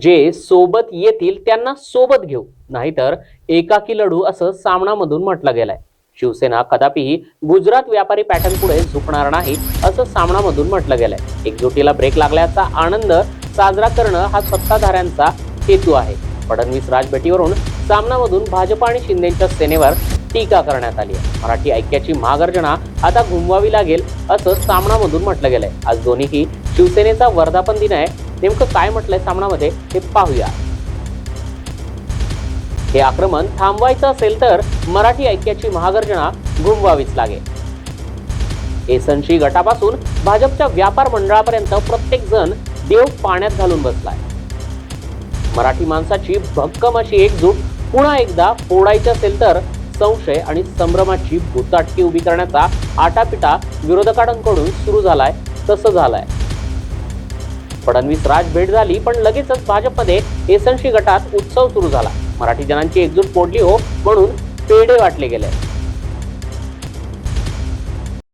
जे सोबत येतील त्यांना सोबत घेऊ. नाहीतर एकाकी लढू असं सामनामधून म्हटलं गेलंय. शिवसेना कदापिही गुजरात व्यापारी पॅटर्न पुढे झुकणार नाही असं सामनामधून म्हटलं गेलंय. एकजुटीला ब्रेक लागल्याचा आनंद साजरा करणं हा सत्ताधाऱ्यांचा हेतू आहे. फडणवीस राजभेटीवरून सामनामधून भाजप आणि शिंदेच्या सेनेवर टीका करण्यात आली आहे. मराठी ऐक्याची महागर्जना आता घुमवावी लागेल असं सामनामधून म्हटलं गेलंय. आज दोन्हीही शिवसेनेचा वर्धापन दिन आहे. नेमकं काय म्हटलंय सामनामध्ये हे पाहूया. हे आक्रमण थांबवायचं असेल तर मराठी ऐक्याची महागर्जना घुमवावीच लागेल एसनशी गटापासून भाजपच्या व्यापार मंडळापर्यंत प्रत्येक जण देव पाण्यात घालून बसलाय. मराठी माणसाची भक्कम अशी एकजूट पुन्हा एकदा फोडायची असेल तर संशय आणि संभ्रमाची भूताटकी उभी करण्याचा आटापिटा विरोधकांकडून सुरू झालाय तसं झालंय. फडणवीस राज भेट झाली पण लगेचच भाजपमध्ये एसनशी गटात उत्सव सुरू झाला. मराठी जनांची एकजूट मोडली हो म्हणून पेढे वाटले गेले.